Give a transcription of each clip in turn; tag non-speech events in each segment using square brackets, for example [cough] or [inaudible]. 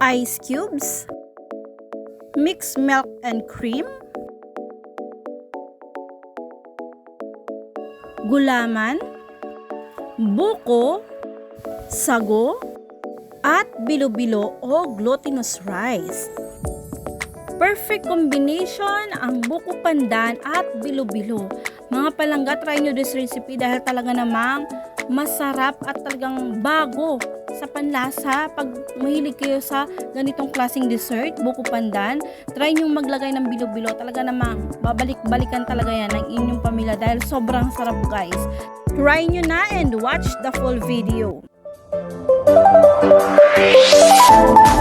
ice cubes, mixed milk and cream, gulaman, buko, sago, at bilo-bilo o glutinous rice. Perfect combination ang buko pandan at bilo-bilo. Mga palangga, try nyo this recipe dahil talaga namang masarap at talagang bago sa panlasa. Pag mahilig kayo sa ganitong klaseng dessert, buko pandan, try nyo maglagay ng bilo-bilo. Talaga namang babalik-balikan talaga yan ng inyong pamilya dahil sobrang sarap guys. Try nyo na and watch the full video. Ayan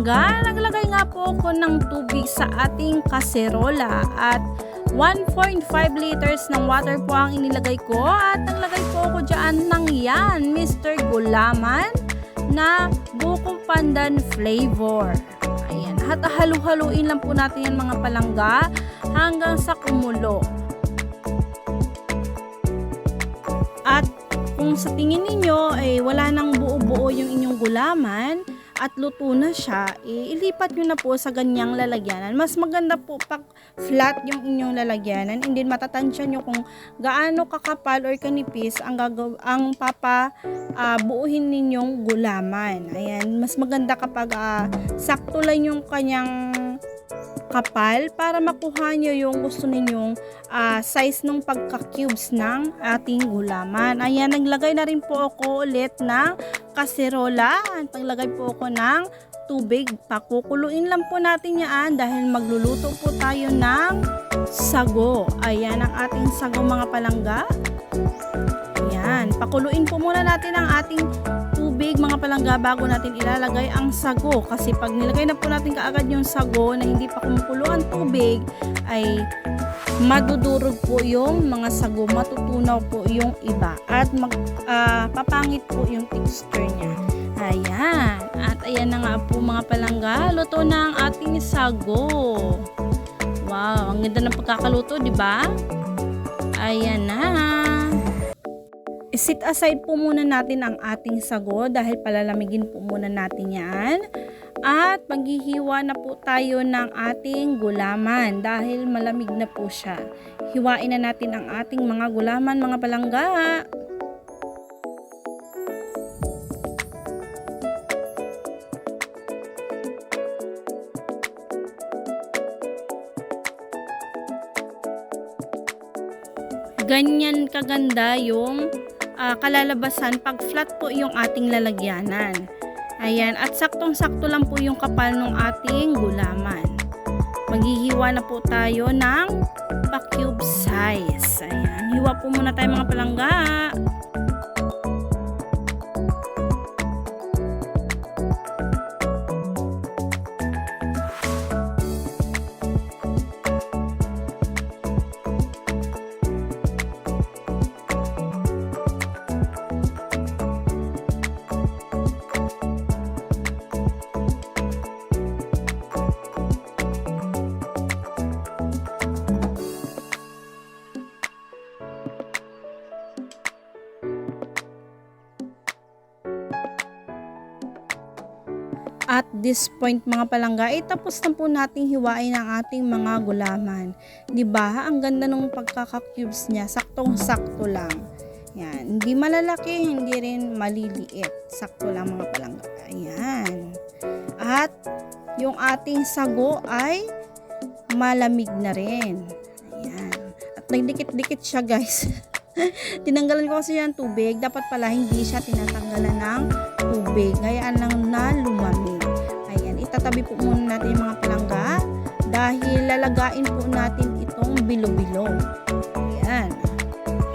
mga palangga, naglagay nga po ako ng tubig sa ating kaserola at 1.5 liters ng water po ang inilagay ko at naglagay po ako dyan ng yan, Mr. Gulaman na buko pandan flavor. Ayan, at halu-haluin lang po natin yan mga palangga hanggang sa kumulo. At kung sa tingin ninyo ay wala nang buo-buo yung inyong gulaman at luto na siya, eh, ilipat nyo na po sa ganyang lalagyanan. Mas maganda po pag flat yung inyong lalagyanan and then matatansya nyo kung gaano kakapal or kanipis ang, ang papa ah, buuhin ninyong gulaman. Ayan, mas maganda kapag ah, sakto lang yung kanyang kapal para makuha nyo yung gusto ninyong ah, size ng pagka-cubes ng ating gulaman. Ayan, naglagay na rin po ako ulit ng kaserola. At naglagay po ako ng tubig. Pakukuluin lang po natin yan dahil magluluto po tayo ng sago. Ayan ang ating sago mga palangga. Ayan, pakuluin po muna natin ang ating tubig mga palangga bago natin ilalagay ang sago kasi pag nilagay na po natin kaagad yung sago na hindi pa kumukulo ang tubig ay madudurog po yung mga sago, matutunaw po yung iba at mag, ah, papangit po yung texture niya. Ayan. At ayan na nga po mga palangga, luto na ang ating sago. Wow, ang ganda ng pagkakaluto, di ba? Ayan na. Sit aside po muna natin ang ating sago dahil palalamigin po muna natin yan. At maghihiwa na po tayo ng ating gulaman dahil malamig na po siya. Hiwain na natin ang ating mga gulaman mga palangga. Ganyan kaganda yung ah, kalalabasan pag flat po yung ating lalagyanan. Ayan, at saktong-sakto lang po yung kapal ng ating gulaman. Maghihiwa na po tayo ng pa-cube size. Ayan, hiwa po muna tayo mga palangga. At this point mga palangga, ay tapos na po nating hiwain ang ating mga gulaman. 'Di ba? Ang ganda ng pagkaka-cubes niya, saktong-sakto lang. Yan, hindi malalaki, hindi rin maliliit. Sakto lang mga palangga. Ayan. At yung ating sago ay malamig na rin. Ayan. At nagdikit-dikit siya guys. [laughs] Tinanggalan ko kasi yan tubig. Dapat pala hindi siya tinatanggalan ng tubig. Gayaan lang na lumamig. Ayan, itatabi po muna natin yung mga palangga dahil lalagain po natin itong bilo-bilo. Ayan.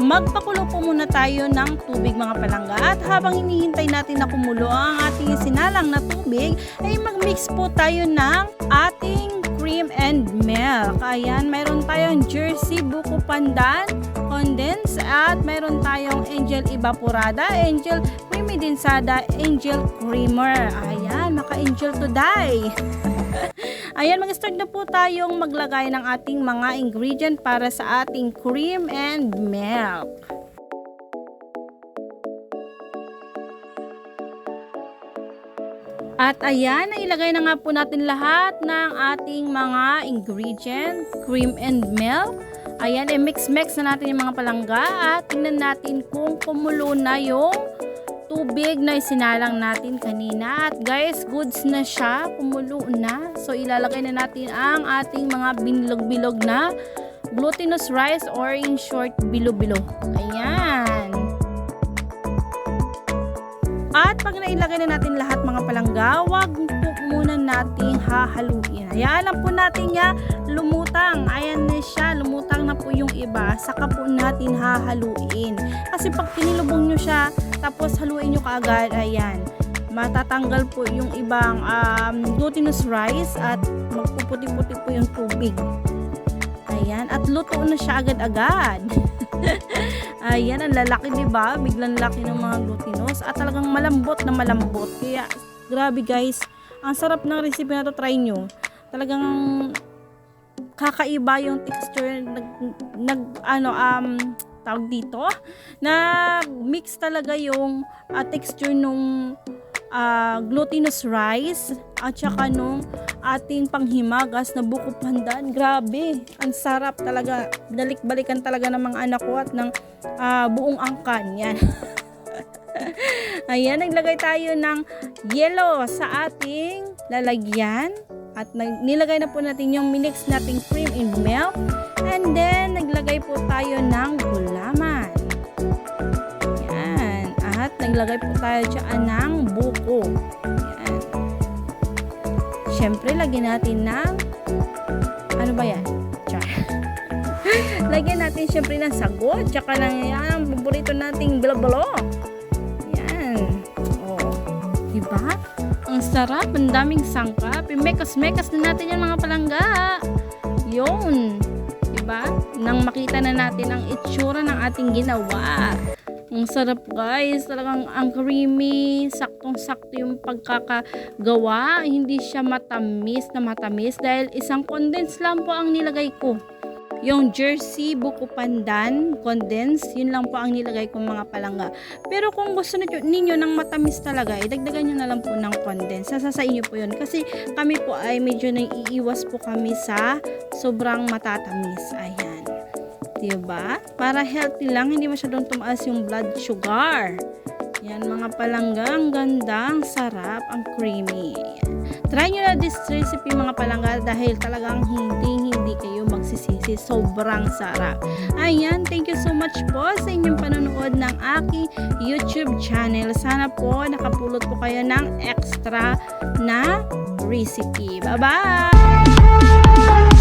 Magpakulo po muna tayo ng tubig mga palangga at habang hinihintay natin na kumulo ang ating sinalang na tubig ay magmix po tayo ng ating cream and milk. Ayan, mayroon tayong jersey buko pandan, condense at mayroon tayong angel evaporada, angel creamy densada, angel creamer. Ayan, maka-angel to die. [laughs] Ayan, mag-start na po tayong maglagay ng ating mga ingredient para sa ating cream and milk. At ayan, nailagay na nga po natin lahat ng ating mga ingredient, cream and milk. Ayan, i-mix-mix na natin yung mga palangga at tingnan natin kung kumulo na yung tubig na isinalang natin kanina. At guys, goods na siya, kumulo na. So, ilalagay na natin ang ating mga binlog-bilog na glutinous rice or in short, bilo-bilo. Ayan. At pag nailagay na natin lahat mga palangga, wag po muna nating hahaluin. Hayaan lang po natin niya lumutang. Ayan na siya, lumutang na po yung iba. Saka po natin hahaluin. Kasi pag tinilubong nyo siya, tapos haluin nyo kaagad, ayan, matatanggal po yung ibang um, glutinous rice at magpuputi-puti po yung tubig. Ayan, at luto na siya agad-agad. [laughs] Ayan, ang lalaki, di ba? Biglang laki ng mga glutinous at talagang malambot na malambot. Kaya, grabe guys, ang sarap ng recipe na to, try nyo. Talagang kakaiba yung texture, nag, nag ano, um, tawag dito, na mix talaga yung ah, texture nung ah, glutinous rice at saka nung ating panghimagas na buko pandan. Grabe, ang sarap talaga. Dalik-balikan talaga ng mga anak ko at ng ah, buong angkan. Yan. [laughs] Ayan, naglagay tayo ng yellow sa ating lalagyan. At nilagay na po natin yung minix nating cream and milk. And then, naglagay po tayo ng gulaman. Yan. At naglagay po tayo dyan ng buko. Yan. Siyempre, lagyan natin ng ano ba yan? Char. [laughs] lagyan natin siyempre ng sagot. Tsaka ng yan, paborito nating bilo-bilo. Sarap. Ang daming sangkap. Mekas-mekas na natin yan mga palangga. Yun. Diba? Nang makita na natin ang itsura ng ating ginawa. Ang sarap guys. Talagang ang creamy. Saktong-sakto yung pagkakagawa. Hindi siya matamis na matamis. Dahil isang condense lang po ang nilagay ko. Yung jersey, buko pandan, condense, yun lang po ang nilagay kong mga palangga. Pero kung gusto ninyo, ninyo ng matamis talaga, idagdagan nyo na lang po ng condense. Sasa sa inyo po yun. Kasi kami po ay medyo naiiwas po kami sa sobrang matatamis. Ayan. Diba? Para healthy lang, hindi masyadong tumaas yung blood sugar. Yan, mga palangga, ang ganda, ang sarap, ang creamy. Yan. Try nyo na this recipe mga palangga dahil talagang hindi hindi kayo magsisisi. Sobrang sarap. Ayan, thank you so much po sa inyong panonood ng aking YouTube channel. Sana po nakapulot po kayo ng extra na recipe. Bye-bye!